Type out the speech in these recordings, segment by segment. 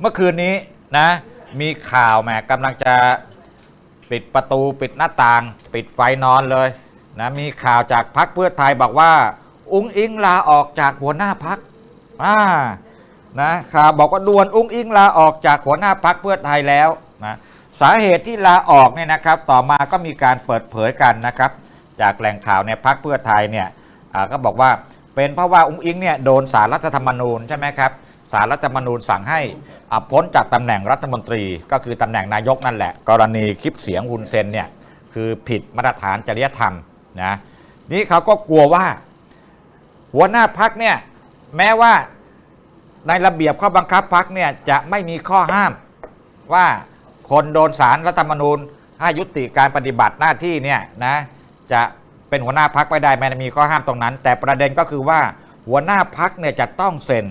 เมื่อคืนนี้นะ มีข่าวแหมกำลังจะปิดประตูปิดหน้าต่าง ปิดไฟนอนเลยนะมีข่าวจากพักเพื่อไทยบอกว่า อุ้งอิงลาออกจากหัวหน้าพักอ่านะข่าวบอกว่าด่วนอุ้งอิงลาออกจากหัวหน้าพักเพื่อไทยแล้วนะสาเหตุที่ลาออกเนี่ยนะครับ ต่อมาก็มีการเปิดเผยกันนะครับ จากแหล่งข่าวในพักเพื่อไทยเนี่ยอ่าก็บอกว่าเป็นเพราะว่าอุ้งอิงเนี่ยโดนสารรัฐธรรมนูญใช่ไหมครับ สารรัฐธรรมนูญสั่งให้พ้นจากตำแหน่งรัฐมนตรี ก็คือตำแหน่งนายกนั่นแหละ กรณีคลิปเสียงฮุนเซนเนี่ยคือผิดมาตรฐานจริยธรรมนะนี่เขาก็กลัวว่า หัวหน้าพักเนี่ยแม้ว่าในระเบียบข้อบังคับพักเนี่ยจะไม่มีข้อห้ามว่าคนโดนสารรัฐธรรมนูญให้ยุติการปฏิบัติหน้าที่เนี่ยนะจะเป็นหัวหน้าพักไม่ได้ไม่ได้มีข้อห้ามตรงนั้น แต่ประเด็นก็คือว่าหัวหน้าพักเนี่ยจะต้องเซ็น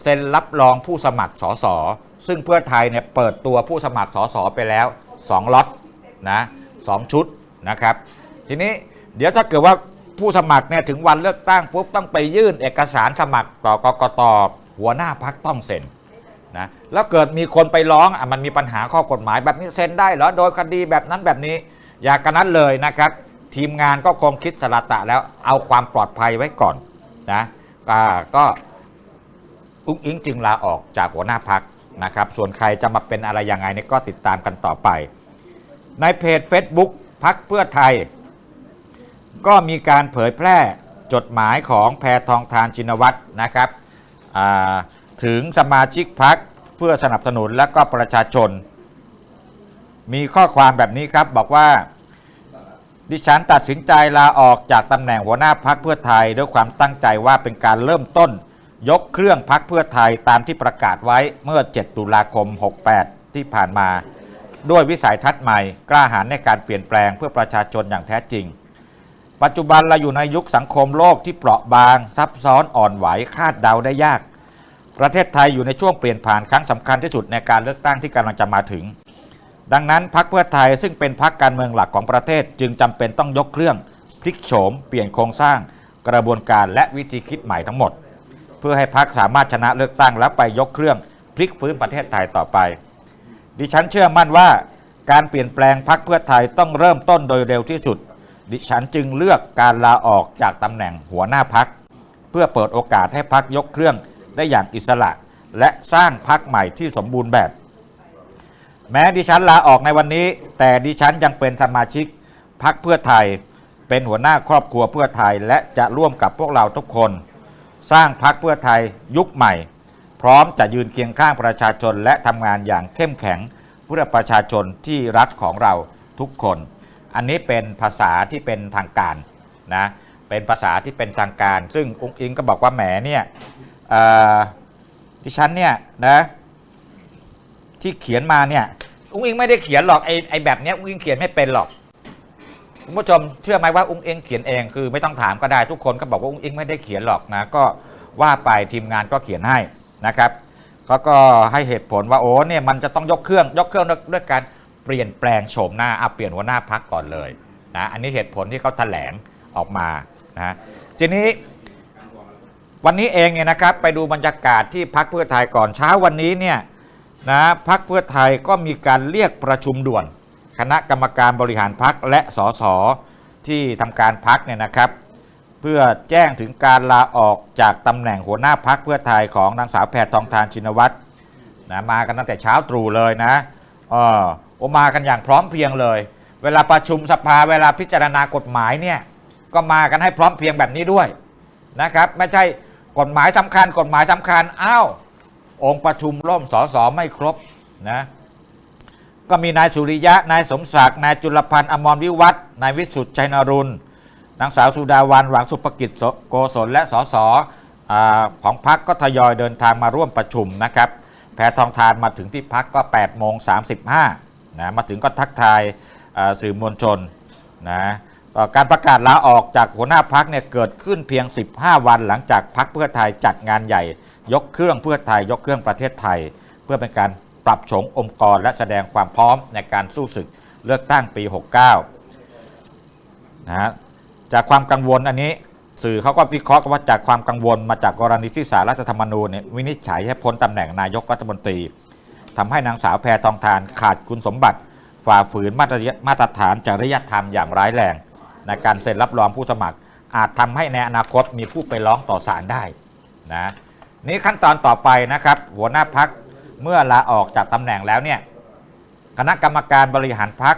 เซ็นรับรองผู้สมัครสสซึ่งเพื่อไทยเนี่ยเปิดตัวผู้สมัครสสไปแล้ว2ล็อตนะสองชุดนะครับ ทีนี้เดี๋ยวถ้าเกิดว่าผู้สมัครเนี่ยถึงวันเลือกตั้งปุ๊บต้องไปยื่นเอกสารสมัครต่อกกตหัวหน้าพักต้องเซ็นนะแล้วเกิดมีคนไปร้องอะมันมีปัญหาข้อกฎหมายแบบนี้เซ็นได้เหรอโดยคดีแบบนั้นแบบนี้ อย่ากระนั้นเลยนะครับ ทีมงานก็คงคิดสละตะแล้วเอาความปลอดภัยไว้ก่อนนะก็ อุ้งอิงจึงลาออกจากหัวหน้าพักนะครับ ส่วนใครจะมาเป็นอะไรยังไงเนี่ยก็ติดตามกันต่อไป ในเพจ Facebook พักเพื่อไทย ก็มีการเผยแพร่จดหมายของแพทองทานชินวัตรนะครับถึงสมาชิกพักเพื่อสนับสนุนและก็ประชาชน มีข้อความแบบนี้ครับบอกว่า ดิฉันตัดสินใจลาออกจากตำแหน่งหัวหน้าพักเพื่อไทย ด้วยความตั้งใจว่าเป็นการเริ่มต้น ยกเครื่องพักเพื่อไทยตามที่ประกาศไว้เมื่อ 7 ตุลาคม 68 ที่ผ่านมา ด้วยวิสัยทัศน์ใหม่ กล้าหาญในการเปลี่ยนแปลงเพื่อประชาชนอย่างแท้จริง ปัจจุบันเราอยู่ในยุคสังคมโลกที่เปราะบาง ซับซ้อนอ่อนไหวคาดเดาได้ยาก ประเทศไทยอยู่ในช่วงเปลี่ยนผ่านครั้งสำคัญที่สุดในการเลือกตั้งที่กำลังจะมาถึง ดังนั้นพรรคเพื่อไทยซึ่งเป็นพรรคการเมืองหลักของประเทศ จึงจำเป็นต้องยกเครื่องพลิกโฉม เปลี่ยนโครงสร้าง กระบวนการและวิธีคิดใหม่ทั้งหมด เพื่อให้พรรคสามารถชนะเลือกตั้งและไปยกเครื่องพลิกฟื้นประเทศไทยต่อไป ดิฉันเชื่อมั่นว่าการเปลี่ยนแปลงพรรคเพื่อไทยต้องเริ่มต้นโดยเร็วที่สุด ดิฉันจึงเลือกการลาออกจากตำแหน่งหัวหน้าพัก เพื่อเปิดโอกาสให้พักยกเครื่องได้อย่างอิสระ และสร้างพักใหม่ที่สมบูรณ์แบบ แม้ดิฉันลาออกในวันนี้ แต่ดิฉันยังเป็นสมาชิกพักเพื่อไทย เป็นหัวหน้าครอบครัวเพื่อไทย และจะร่วมกับพวกเราทุกคน สร้างพักเพื่อไทยยุคใหม่ พร้อมจะยืนเคียงข้างประชาชนและทำงานอย่างเข้มแข็งเพื่อประชาชนที่รักของเราทุกคน อันนี้เป็นภาษาที่เป็นทางการนะเป็นภาษาที่เป็นทางการ ซึ่งอุ้งอิงก็บอกว่าแหมเนี่ยเอ่ฉันเนี่ยนะที่เขียนมาเนี่ยอุ้งอิงไม่ได้เขียนหรอกไอ้ไอ้แบบเนี้ยอุ้งอิงเขียนไม่เป็นหรอก คุณผู้ชมเชื่อไหมว่าอุ้งอิงเขียนเองคือไม่ต้องถามก็ได้ทุกคนก็บอกว่าอุ้งอิงไม่ได้เขียนหรอกนะก็ว่าไปทีมงานก็เขียนให้นะครับเขาก็ให้เหตุผลว่าโอ้เนี่ยมันจะต้องยกเครื่องยกเครื่องด้วยการเปลี่ยนแปลงโฉมหน้าเอาเปลี่ยนหัวหน้าพักก่อนเลยนะอันนี้เหตุผลที่เขาแถลงออกมานะทีนี้วันนี้เองเนี่ยนะครับไปดูบรรยากาศที่พักเพื่อไทยก่อนเช้าวันนี้เนี่ยนะพักเพื่อไทยก็มีการเรียกประชุมด่วน คณะกรรมการบริหารพักและสสที่ทำการพักเนี่ยนะครับ เพื่อแจ้งถึงการลาออกจากตำแหน่งหัวหน้าพักเพื่อไทยของนางสาวแพทองทานชินวัตรนะมากันตั้งแต่เช้าตรู่เลยนะเออโอมากันอย่างพร้อมเพรียงเลย เวลาประชุมสภาเวลาพิจารณากฎหมายเนี่ยก็มากันให้พร้อมเพรียงแบบนี้ด้วยนะครับไม่ใช่กฎหมายสำคัญ กฎหมายสำคัญอ้าวองค์ประชุมล่มสสไม่ครบนะ ก็มีนายสุริยะ นายสมศักดิ์นายจุลพันธ์อมรวิวัฒน์นายวิสุทธิ์ชัยนรุณนางสาวสุดาวันหวังสุภกิจโกศลและสสอของพักก็ทยอยเดินทางมาร่วมประชุมนะครับแพทองทานมาถึงที่พักก็8โมง35นะมาถึงก็ทักทายสื่อมวลชนนะก็การประกาศลาออกจากหัวหน้าพักเนี่ยเกิดขึ้นเพียง 15 วันหลังจากพักเพื่อไทยจัดงานใหญ่ ยกเครื่องเพื่อไทยยกเครื่องประเทศไทย เพื่อเป็นการ ปรับโฉงองค์กรและแสดงความพร้อมในการสู้ศึกเลือกตั้งปี 69นะฮะจากความกังวลอันนี้สื่อเขาก็วิเคราะห์ว่าจากความกังวลมาจากกรณีที่สารรัฐธรรมนูญเนี่ยวินิจฉัยให้พ้นตำแหน่งนายกรัฐมนตรีทำให้นางสาวแพทองทานขาดคุณสมบัติ ฝ่าฝืนมาตรมาตรฐานจริยธรรมอย่างร้ายแรง ในการเซ็นรับรองผู้สมัคร อาจทำให้ในอนาคตมีผู้ไปร้องต่อศาลได้นะนี่ขั้นตอนต่อไปนะครับ หัวหน้าพัก เมื่อลาออกจากตำแหน่งแล้วเนี่ยคณะกรรมการบริหารพัก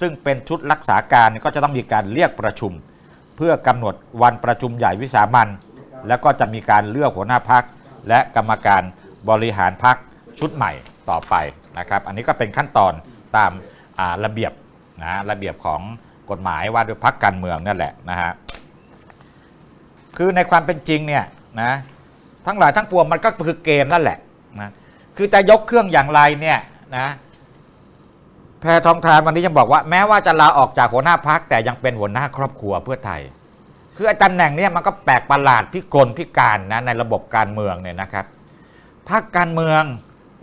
ซึ่งเป็นชุดรักษาการก็จะต้องมีการเรียกประชุม เพื่อกำหนดวันประชุมใหญ่วิสามันแล้วก็จะมีการเลือกหัวหน้าพักและกรรมการบริหารพักชุดใหม่ต่อไปนะครับ อันนี้ก็เป็นขั้นตอนตามาระเบียบนะระเบียบของกฎหมายว่าด้วยพักการเมืองนั่นแหละนะฮะคือในความเป็นจริงเนี่ยนะทั้งหลายทั้งปวงมันก็คือเกมนั่นแหละนะ คือจะยกเครื่องอย่างไรเนี่ยนะแพทองทานวันนี้ยังบอกว่าแม้ว่าจะลาออกจากหัวหน้าพักแต่ยังเป็นหัวหน้าครอบครัวเพื่อไทย คือไอ้ตำแหน่งเนี้มันก็แปลกประหลาดพิกลพิการนะในระบบการเมืองเนี่ยนะครับพักการเมือง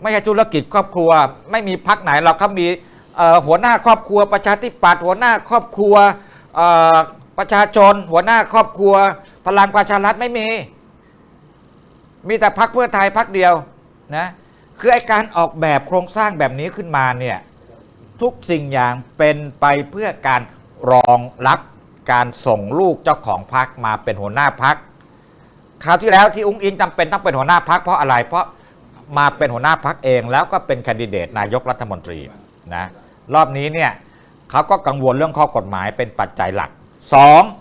ไม่ใช่ธุรกิจครอบครัว ไม่มีพักไหนเราเขามีหัวหน้าครอบครัว ประชาธิปัตย์หัวหน้าครอบครัวประชาชน หัวหน้าครอบครัว พลังประชารัฐไม่มี มีแต่พักเพื่อไทยพักเดียวนะ คือไอการออกแบบโครงสร้างแบบนี้ขึ้นมาเนี่ยทุกสิ่งอย่างเป็นไปเพื่อการรองรับการส่งลูกเจ้าของพักมาเป็นหัวหน้าพักคราวที่แล้วที่อุ้งอิงจำเป็นต้องเป็นหัวหน้าพักเพราะอะไรเพราะมาเป็นหัวหน้าพักเองแล้วก็เป็นแคนดิเดตนายกรัฐมนตรีนะรอบนี้เนี่ยเขาก็กังวลเรื่องข้อกฎหมายเป็นปัจจัยหลัก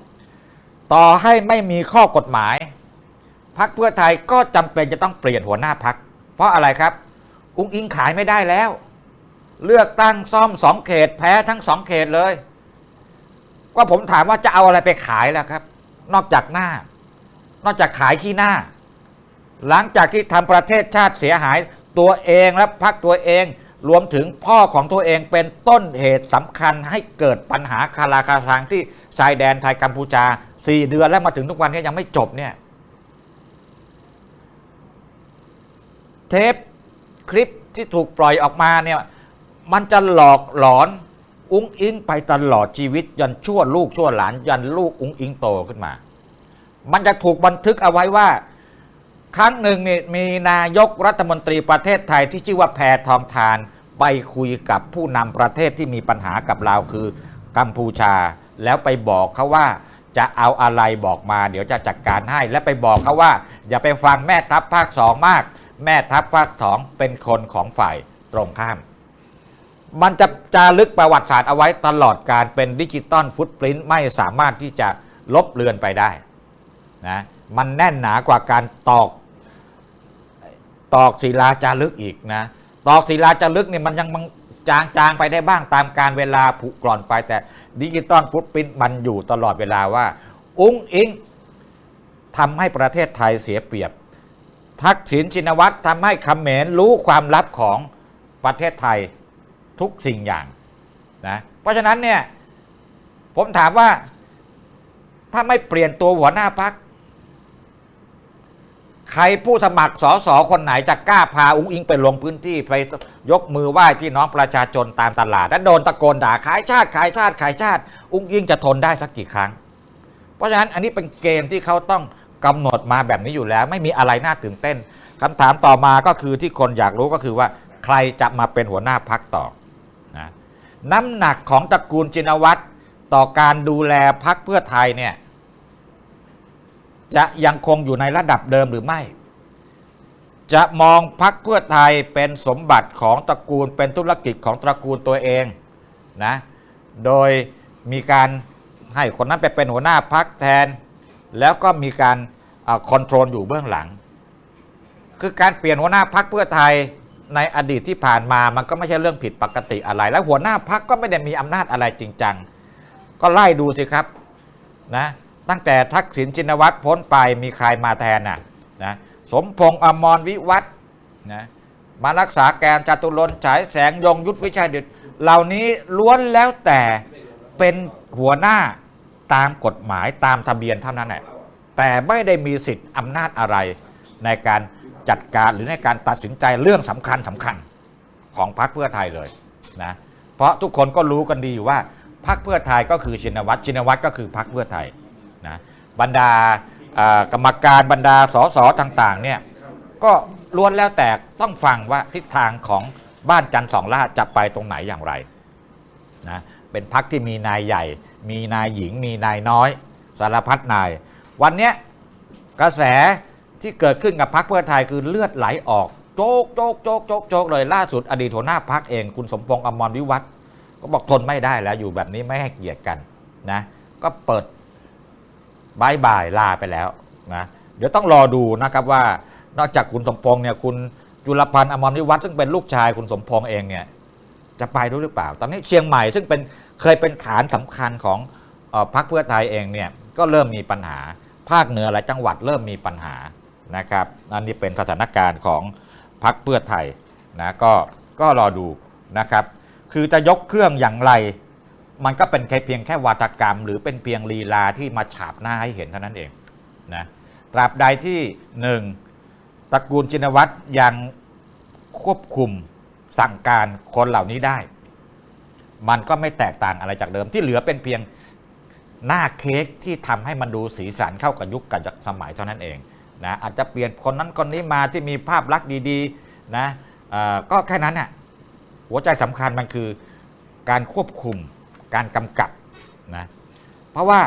2. ต่อให้ไม่มีข้อกฎหมายพักเพื่อไทยก็จำเป็นจะต้องเปลี่ยนหัวหน้าพัก เพราะอะไรครับ อุ้งอิงขายไม่ได้แล้ว เลือกตั้งซ่อมสองเขตแพ้ทั้งสองเขตเลย ก็ผมถามว่าจะเอาอะไรไปขายล่ะครับ นอกจากหน้า นอกจากขายขี้หน้า หลังจากที่ทำประเทศชาติเสียหายตัวเองและพักตัวเองรวมถึงพ่อของตัวเองเป็นต้นเหตุสำคัญให้เกิดปัญหาคาราคาซังที่ชายแดนไทยกัมพูชาสี่เดือนแล้วมาถึงทุกวันนี้ยังไม่จบเนี่ย เทปคลิปที่ถูกปล่อยออกมาเนี่ยมันจะหลอกหลอนอุ้งอิงไปตลอดชีวิตยันชั่วลูกชั่วหลานยันลูกอุ้งอิงโตขึ้นมา มันจะถูกบันทึกเอาไว้ว่า ครั้งหนึ่งนี่มีนายกรัฐมนตรีประเทศไทยที่ชื่อว่าแพทองทานไปคุยกับผู้นำประเทศที่มีปัญหากับเราคือกัมพูชา แล้วไปบอกเขาว่าจะเอาอะไรบอกมา เดี๋ยวจะจัดการให้ และไปบอกเขาว่า อย่าไปฟังแม่ทัพภาคสองมาก แม่ทัพภาคสองเป็นคนของฝ่ายตรงข้าม มันจะจารึกประวัติศาสตร์เอาไว้ตลอดการเป็นดิจิตอลฟุตปรินต์ไม่สามารถที่จะลบเลือนไปได้นะมันแน่นหนากว่าการตอกตอกศิลาจารึกอีกนะตอกศิลาจารึกเนี่ยมันยังมันจางจางๆไปได้บ้างตามการเวลาผุกร่อนไปแต่ดิจิตอลฟุตปรินต์มันอยู่ตลอดเวลาว่า อุ้งอิงทำให้ประเทศไทยเสียเปรียบ ทักษิณชินวัตรทำให้คำเขมรรู้ความลับของประเทศไทยทุกสิ่งอย่างนะเพราะฉะนั้นเนี่ยผมถามว่าถ้าไม่เปลี่ยนตัวหัวหน้าพัก ใครผู้สมัครสอสอคนไหนจะกล้าพาอุ้งอิงไปลงพื้นที่ไปยกมือไหว้พี่น้องประชาชนตามตลาด และโดนตะโกนด่าขายชาติขายชาติขายชาติ อุ้งอิงจะทนได้สักกี่ครั้ง เพราะฉะนั้นอันนี้เป็นเกมที่เขาต้อง กำหนดมาแบบนี้อยู่แล้ว ไม่มีอะไรน่าตื่นเต้นคำถามต่อมาก็คือที่คนอยากรู้ก็คือว่า ใครจะมาเป็นหัวหน้าพักต่อนะน้ำหนักของตระกูลจินวัตรต่อการดูแลพักเพื่อไทยเนี่ยจะยังคงอยู่ในระดับเดิมหรือไม่ จะมองพักเพื่อไทยเป็นสมบัติของตระกูลเป็นธุรกิจของตระกูลตัวเองนะโดยมีการให้คนนั้นไปเป็นหัวหน้าพักแทน แล้วก็มีการ คอนโทรลอยู่เบื้องหลัง คือการเปลี่ยนหัวหน้าพักเพื่อไทยในอดีตที่ผ่านมามันก็ไม่ใช่เรื่องผิดปกติอะไร แล้วหัวหน้าพักก็ไม่ได้มีอำนาจอะไรจริงจัง ก็ไล่ดูสิครับนะตั้งแต่ทักษิณชินวัตรพ้นไปมีใครมาแทนน่ะนะสมพงษ์อมรวิวัฒน์นะมารักษาแกนจตุรนฉายแสงยงยุทธวิชัยเดชเหล่านี้ล้วนแล้วแต่เป็นหัวหน้าตามกฎหมายตามทะเบียนเท่านั้นแหละ แต่ไม่ได้มีสิทธิ์อำนาจอะไร ในการจัดการหรือในการตัดสินใจเรื่องสำคัญสำคัญของพรรคเพื่อไทยเลยนะเพราะทุกคนก็รู้กันดีอยู่ว่าพรรคเพื่อไทยก็คือชินวัตรชินวัตรก็คือพรรคเพื่อไทยนะบรรดาอ่ากรรมการบรรดาสสต่างๆเนี่ยก็ล้วนแล้วแต่ต้องฟังว่าทิศทางของบ้านจันทร์สองล่าจะไปตรงไหนอย่างไรนะเป็นพักที่มีนายใหญ่ มีนายหญิง มีนายน้อย สารพัดนาย วันเนี้ยกระแสที่เกิดขึ้นกับพักเพื่อไทยคือเลือดไหลออก โจกโจกโจกโจกโจกเลยล่าสุดอดีตหัวหน้าพักเองคุณสมพงษ์อมรวิวัฒน์ก็บอกทนไม่ได้แล้วอยู่แบบนี้ไม่ให้เกียรติกันนะ ก็เปิดบายบายลาไปแล้วนะเดี๋ยวต้องรอดูนะครับว่านอกจากคุณสมพงษ์เนี่ยคุณจุลพันธ์อมรวิวัฒน์ซึ่งเป็นลูกชายคุณสมพงษ์เองเนี่ยจะไปด้วยหรือเปล่า ตอนนี้เชียงใหม่ซึ่งเป็นเคยเป็นฐานสำคัญของออพรรคเพื่อไทยเองเนี่ยก็เริ่มมีปัญหา ภาคเหนือหลายจังหวัดเริ่มมีปัญหานะครับอันนี้เป็นสถานการณ์ของพรรคเพื่อไทยนะก็ก็รอดูนะครับคือจะยกเครื่องอย่างไร มันก็เป็นแค่เพียงแค่วาทกรรม หรือเป็นเพียงลีลาที่มาฉาบหน้าให้เห็นเท่านั้นเองนะตราบใดที่หนึ่งตระกูลจินวัตรยังควบคุมสั่งการคนเหล่านี้ได้ มันก็ไม่แตกต่างอะไรจากเดิมที่เหลือเป็นเพียง หน้าเค้กที่ทำให้มันดูสีสันเข้ากับยุคกับสมัยเท่านั้นเองนะอาจจะเปลี่ยนคนนั้นคนนี้มาที่มีภาพลักษณ์ดีๆนะก็แค่นั้นน่ะหัวใจสำคัญมันคือการควบคุมการกำกับนะเพราะว่า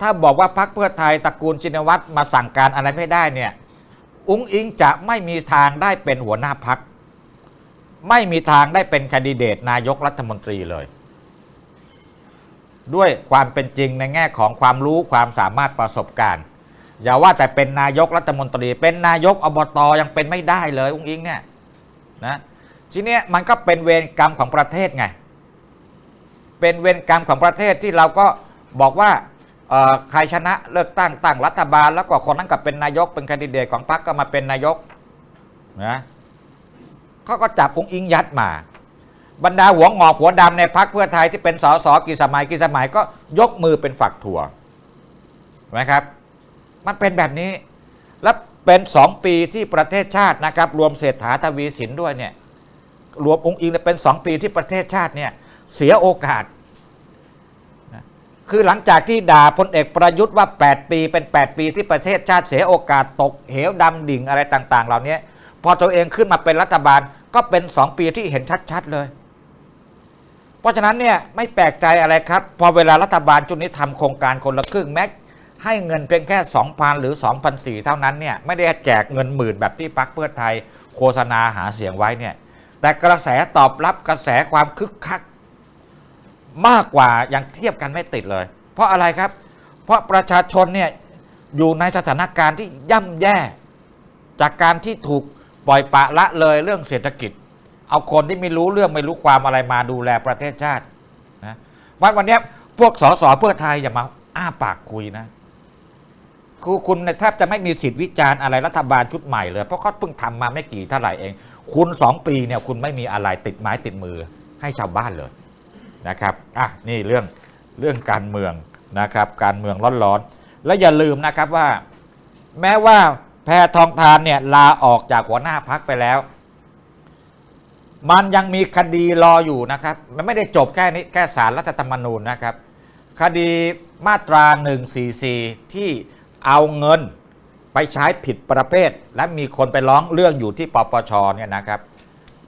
ถ้าบอกว่าพรรคเพื่อไทยตระกูลชินวัตรมาสั่งการอะไรไม่ได้เนี่ยอุ้งอิงจะไม่มีทางได้เป็นหัวหน้าพัก ไม่มีทางได้เป็นแคนดิเดตนายกรัฐมนตรีเลย ด้วยความเป็นจริงในแง่ของความรู้ความสามารถประสบการณ์ อย่าว่าแต่เป็นนายกรัฐมนตรี เป็นนายกอบตยังเป็นไม่ได้เลยอุ้งอิงเนี่ยนะทีนี้มันก็เป็นเวรกรรมของประเทศไง เป็นเวรกรรมของประเทศที่เราก็บอกว่าใครชนะเลือกตั้งตั้งรัฐบาล แล้วก็คนนั้นก็เป็นนายกเป็นคนดิเดตของพรรคก็มาเป็นนายกนะเขาก็จับองค์อิงยัดมา บรรดาหัวงอกหัวดำในพรรคเพื่อไทยที่เป็นสสกี่สมัยกี่สมัยก็ยกมือเป็นฝักถั่วนไหมครับ มันเป็นแบบนี้ และเป็นสองปีที่ประเทศชาตินะครับ รวมเศรษฐาทวีสินด้วยเนี่ยรวมองค์อิงเนี่ยเป็นสองปีที่ประเทศชาติเนี่ยเสียโอกาสนะคือหลังจากที่ด่าพลเอกประยุทธ์ว่า 8 ปีเป็น 8 ปีที่ประเทศชาติเสียโอกาสตกเหวดำดิ่งอะไรต่าง ๆ เหล่านี้พอตัวเองขึ้นมาเป็นรัฐบาลก็เป็น 2 ปีที่เห็นชัด ๆ เลย เพราะฉะนั้นเนี่ยไม่แปลกใจอะไรครับ พอเวลารัฐบาลชุดนี้ทำโครงการคนละครึ่งแม้ให้เงินเพียงแค่ 2,000 หรือ2,400เท่านั้นเนี่ยไม่ได้แจกเงินหมื่นแบบที่พรรคเพื่อไทยโฆษณาหาเสียงไว้เนี่ยแต่กระแสตอบรับกระแสความคึกคัก มากกว่าอยังเทียบกันไม่ติดเลย เพราะอะไรครับ เพราะประชาชนเนี่ยอยู่ในสถานการณ์ที่ย่ำแย่ จากการที่ถูกปล่อยปละละเลยเรื่องเศรษฐกิจ เอาคนที่ไม่รู้เรื่องไม่รู้ความอะไรมาดูแลประเทศชาตินะวันวันนี้พวกสสเพื่อไทยอย่ามาอ้าปากคุยนะคือคุณแทบจะไม่มีสิทธิวิจารณ์อะไรรัฐบาลชุดใหม่เลย เพราะเขาเพิ่งทำมาไม่กี่เท่าไหร่เอง คุณสองปีเนี่ยคุณไม่มีอะไรติดไม้ติดมือให้ชาวบ้านเลยนะครับอะนี่เรื่องเรื่องการเมืองนะครับ การเมืองร้อนๆ และอย่าลืมนะครับว่า แม้ว่าแพทองทานเนี่ยลาออกจากหัวหน้าพักไปแล้ว มันยังมีคดีรออยู่นะครับ มันไม่ได้จบแค่นี้แค่สารรัฐธรรมนูญนะครับ คดีมาตรา 144 ที่เอาเงินไปใช้ผิดประเภท และมีคนไปร้องเรื่องอยู่ที่ปปชเนี่ยนะครับ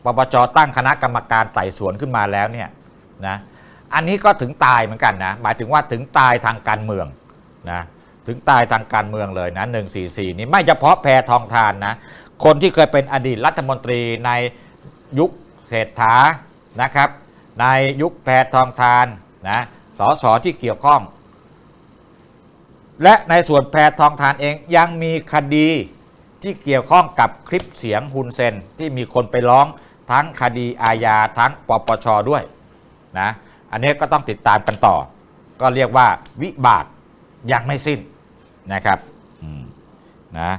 ปปชตั้งคณะกรรมการไต่สวนขึ้นมาแล้วเนี่ยนะอันนี้ก็ถึงตายเหมือนกันนะหมายถึงว่าถึงตายทางการเมืองนะถึงตายทางการเมืองเลยนะ144 นี่ไม่เฉพาะแพทองทานนะคนที่เคยเป็นอดีตรัฐมนตรีใน ยุคเศรษฐานะครับ ในยุคแพทองทานนะสสที่เกี่ยวข้อง และในส่วนแพทองทานเองยังมีคดีที่เกี่ยวข้องกับคลิปเสียงฮุนเซนที่มีคนไปร้องทั้งคดีอาญาทั้งปปชด้วยนะอันนี้ก็ต้องติดตามกันต่อ ก็เรียกว่าวิบากยังไม่สิ้นนะครับอืมนะ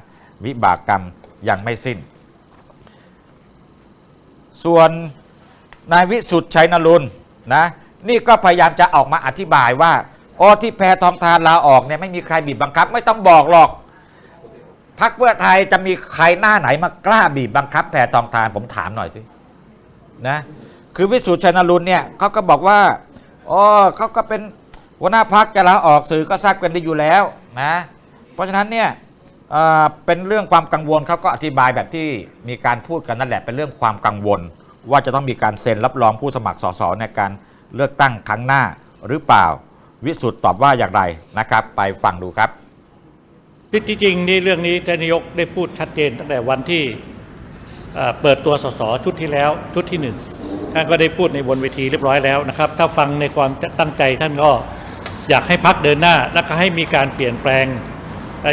วิบากกรรมยังไม่สิ้น ส่วนนายวิสุทธ์ชัยนรุนนะนี่ก็พยายามจะออกมาอธิบายว่าอ๋อที่แพทองทานลาออกเนี่ยไม่มีใครบีบบังคับ ไม่ต้องบอกหรอกพักเพื่อไทยจะมีใครหน้าไหนมากล้าบีบบังคับ แพทองทานผมถามหน่อยสินะคือวิสุทธ์ชัยนรุนเนี่ยเขาก็บอกว่าอ๋อเขาก็เป็นหัวหน้าพักจะลาออกสื่อก็ทราบกันดีอยู่แล้วนะเพราะฉะนั้นเนี่ย เอ่อเป็นเรื่องความกังวลเขาก็อธิบายแบบที่มีการพูดกันนั่นแหละเป็นเรื่องความกังวล ว่าจะต้องมีการเซ็นรับรองผู้สมัครสสในการเลือกตั้งครั้งหน้าหรือเปล่า วิสุทธ์ตอบว่าอย่างไรนะครับ ไปฟังดูครับที่จริงนี่เรื่องนี้ท่านนายกได้พูดชัดเจนตั้งแต่วันที่เอ่อเปิดตัวสสชุดที่แล้วชุดที่หนึ่งท่านก็ได้พูดในบนเวทีเรียบร้อยแล้วนะครับ ถ้าฟังในความตั้งใจท่านก็อยากให้พักเดินหน้า และก็ให้มีการเปลี่ยนแปลง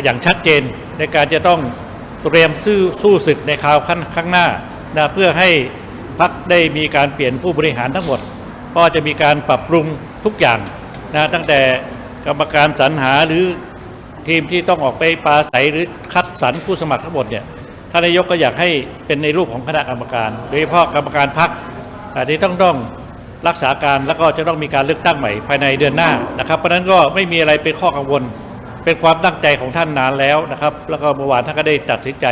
อย่างชัดเจนในการจะต้องเตรียมสู้สู้ศึกในคราวข้างข้างหน้านะเพื่อให้พักได้มีการเปลี่ยนผู้บริหารทั้งหมด ก็จะมีการปรับปรุงทุกอย่างนะตั้งแต่กรรมการสรรหาหรือทีมที่ต้องออกไปปราศัยหรือคัดสรรผู้สมัครทั้งหมดเนี่ยท่านนายกก็อยากให้เป็นในรูปของคณะกรรมการ โดยเฉพาะกรรมการพักที่ต้องต้องรักษาการแล้วก็จะต้องมีการเลือกตั้งใหม่ภายในเดือนหน้านะครับ เพราะนั้นก็ไม่มีอะไรเป็นข้อกังวล เป็นความตั้งใจของท่านนานแล้วนะครับ แล้วก็เมื่อวานท่านก็ได้ตัดสินใจ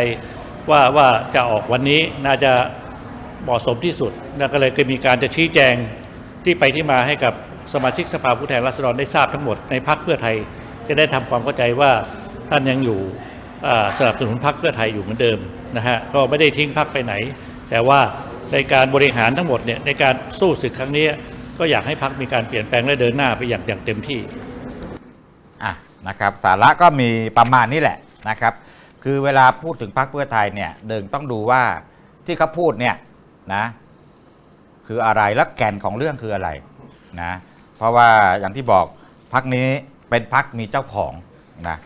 ว่าว่าจะออกวันนี้น่าจะเหมาะสมที่สุดนะก็เลยก็มีการจะชี้แจงที่ไปที่มาให้กับสมาชิกสภาผู้แทนราษฎรได้ทราบทั้งหมดในพักเพื่อไทย จะได้ทำความเข้าใจว่าท่านยังอยู่สนับสนุนพรรคเพื่อไทยอยู่เหมือนเดิมนะฮะก็ไม่ได้ทิ้งพรรคไปไหน แต่ว่าในการบริหารทั้งหมดเนี่ยในการสู้ศึกครั้งนี้ก็อยากให้พรรคมีการเปลี่ยนแปลงและเดินหน้าไปอย่างอย่างเต็มที่ นะครับสาระก็มีประมาณนี้แหละนะครับ คือเวลาพูดถึงพรรคเพื่อไทยเนี่ยเดิงต้องดูว่าที่เขาพูดเนี่ยนะคืออะไรและแก่นของเรื่องคืออะไรนะเพราะว่าอย่างที่บอกพรรคนี้เป็นพรรคมีเจ้าของนะ